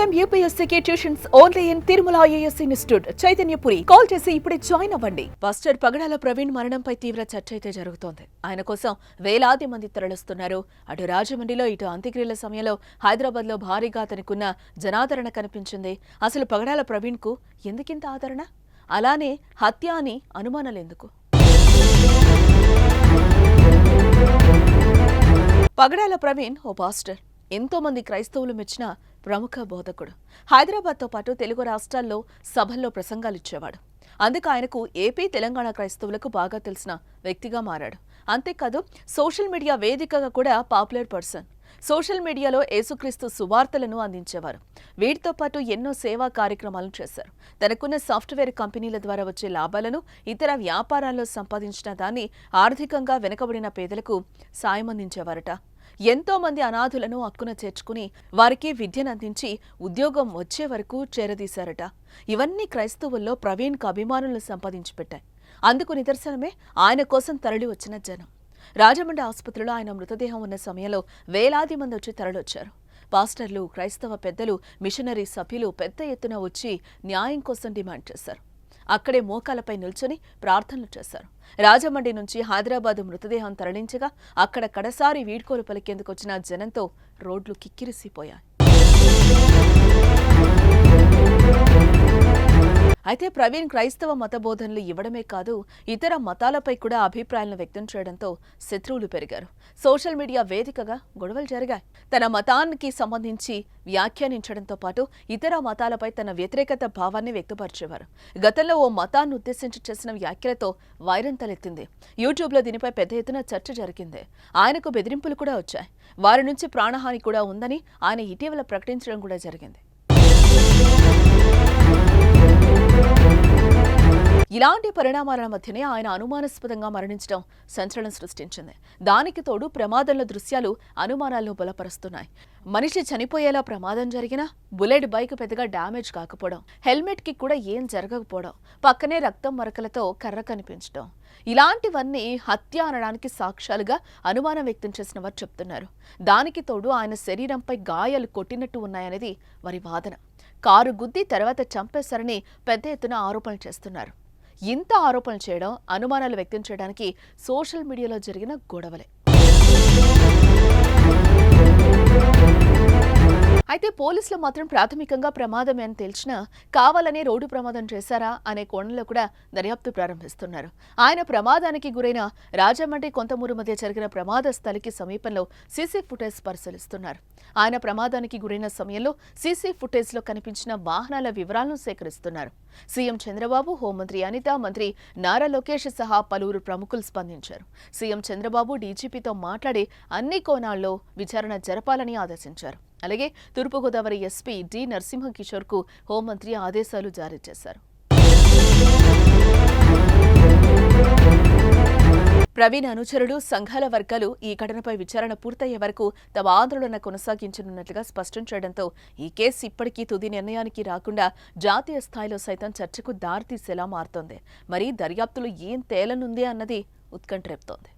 Time యూపీఎస్సీకి tuitions only in Tirumala IAS institute Chaitanyapuri call చేసి ఇప్పుడే join అవ్వండి. Pastor పగడాల ప్రవీణ్ మరణంపై తీవ్ర చర్చ అయితే జరుగుతోంది. ఆయన కోసం వేలాది మంది తరలిస్తున్నారు. అటు రాజమండ్రిలో ఇటు అంత్యక్రియల సమయంలో హైదరాబాద్లో భారీగా అతనికున్న జనాదరణ కనిపించింది. అసలు పగడాల ప్రవీణ్కు ఎందుకింత ఆదరణ? అలానే హత్య అని అనుమానాలెందుకు? పగడాల ప్రవీణ్ ఓ పాస్టర్. ఎంతో మంది క్రైస్తవులు మెచ్చిన ప్రముఖ బోధకుడు. హైదరాబాద్తో పాటు తెలుగు రాష్ట్రాల్లో సభల్లో ప్రసంగాలిచ్చేవాడు. అందుకు ఆయనకు ఏపీ తెలంగాణ క్రైస్తవులకు బాగా తెలిసిన వ్యక్తిగా మారాడు. అంతేకాదు సోషల్ మీడియా వేదికగా కూడా పాపులర్ పర్సన్. సోషల్ మీడియాలో యేసుక్రీస్తు సువార్తలను అందించేవారు. వీటితో పాటు ఎన్నో సేవా కార్యక్రమాలను చేశారు. తనకున్న సాఫ్ట్వేర్ కంపెనీల ద్వారా వచ్చే లాభాలను ఇతర వ్యాపారాల్లో సంపాదించిన దాన్ని ఆర్థికంగా వెనుకబడిన పేదలకు సాయం అందించేవారట ఎంతో మంది అనాథులను అక్కున చేర్చుకుని వారికి విద్యనందించి ఉద్యోగం వచ్చే వరకు చేరదీశారట. ఇవన్నీ క్రైస్తవుల్లో ప్రవీణ్కు అభిమానులను సంపాదించి పెట్టాయి అందుకు నిదర్శనమే ఆయన కోసం తరలి వచ్చిన జనం. రాజమండ్రి ఆసుపత్రిలో ఆయన మృతదేహం ఉన్న సమయంలో వేలాది మంది వచ్చి తరలొచ్చారు. పాస్టర్లు క్రైస్తవ పెద్దలు మిషనరీ సభ్యులు పెద్ద ఎత్తున వచ్చి న్యాయం కోసం డిమాండ్ చేశారు. అక్కడే మోకాలపై నిల్చొని ప్రార్థనలు చేశారు. రాజమండ్రి నుంచి హైదరాబాద్ మృతదేహం తరలించగా అక్కడ కడసారి వీడ్కోలు పలికేందుకు వచ్చిన జనంతో రోడ్లు కిక్కిరిసిపోయాయి. అయితే ప్రవీణ్ క్రైస్తవ మత బోధనలు ఇవ్వడమే కాదు ఇతర మతాలపై కూడా అభిప్రాయాలను వ్యక్తం చేయడంతో శత్రువులు పెరిగారు. సోషల్ మీడియా వేదికగా గొడవలు జరిగాయి. తన మతానికి సంబంధించి వ్యాఖ్యానించడంతో పాటు ఇతర మతాలపై తన వ్యతిరేకత భావాన్ని వ్యక్తపరిచేవారు. గతంలో ఓ మతాన్ని ఉద్దేశించి చేసిన వ్యాఖ్యలతో వైరం తలెత్తింది. యూట్యూబ్లో దీనిపై పెద్ద ఎత్తున చర్చ జరిగింది. ఆయనకు బెదిరింపులు కూడా వచ్చాయి. వారి నుంచి ప్రాణహాని కూడా ఉందని ఆయన ఇటీవల ప్రకటించడం కూడా జరిగింది. ఇలాంటి పరిణామాల మధ్యనే ఆయన అనుమానాస్పదంగా మరణించడం సంచలనం సృష్టించింది. దానికి తోడు ప్రమాదంలో దృశ్యాలు అనుమానాలను బలపరుస్తున్నాయి. మనిషి చనిపోయేలా ప్రమాదం జరిగినా బుల్లెట్ బైక్ పెద్దగా డ్యామేజ్ కాకపోవడం హెల్మెట్కి కూడా ఏం జరగకపోవడం పక్కనే రక్తం మరకలతో కర్ర కనిపించడం ఇలాంటివన్నీ హత్య అనడానికి సాక్ష్యాలుగా అనుమానం వ్యక్తం చేసిన వారు చెప్తున్నారు. దానికి తోడు ఆయన శరీరంపై గాయాలు కొట్టినట్టు ఉన్నాయనేది వారి వాదన. కారు గుద్ది తర్వాత చంపేశారని పెద్ద ఎత్తున ఆరోపణలు చేస్తున్నారు. ఇంత ఆరోపణలు చేయడం అనుమానాలు వ్యక్తం చేయడానికి సోషల్ మీడియాలో జరిగిన గొడవలే. పోలీసులు మాత్రం ప్రాథమికంగా ప్రమాదమే అని తెలిసినా కావాలనే రోడ్డు ప్రమాదం చేశారా అనే కోణంలో కూడా దర్యాప్తు ప్రారంభిస్తున్నారు. ఆయన ప్రమాదానికి గురైన రాజమండ్రి కొంతమూరు మధ్య జరిగిన ప్రమాద స్థలికి సమీపంలో సీసీ ఫుటేజ్ పరిశీలిస్తున్నారు. ఆయన ప్రమాదానికి గురైన సమయంలో సీసీ ఫుటేజ్లో కనిపించిన వాహనాల వివరాలను సేకరిస్తున్నారు. సీఎం చంద్రబాబు హోంమంత్రి అనిత మంత్రి నారా లోకేష్ సహా పలువురు ప్రముఖులు స్పందించారు. సీఎం చంద్రబాబు డీజీపీతో మాట్లాడి అన్ని కోణాల్లో విచారణ జరపాలని ఆదేశించారు. అలాగే తూర్పుగోదావరి ఎస్పీ డి నరసింహకిషోర్కు హోంమంత్రి ఆదేశాలు జారీ చేశారు. ప్రవీణ్ అనుచరుడు సంఘాల వర్గాలు ఈ ఘటనపై విచారణ పూర్తయ్యే వరకు తమ ఆందోళన కొనసాగించనున్నట్లుగా స్పష్టం చేయడంతో ఈ కేసు ఇప్పటికీ తుది నిర్ణయానికి రాకుండా జాతీయ స్థాయిలో సైతం చర్చకు దారితీసేలా మారుతోంది. మరి దర్యాప్తులు ఏం తేలనుంది అన్నది ఉత్కంఠ రేపుతోంది.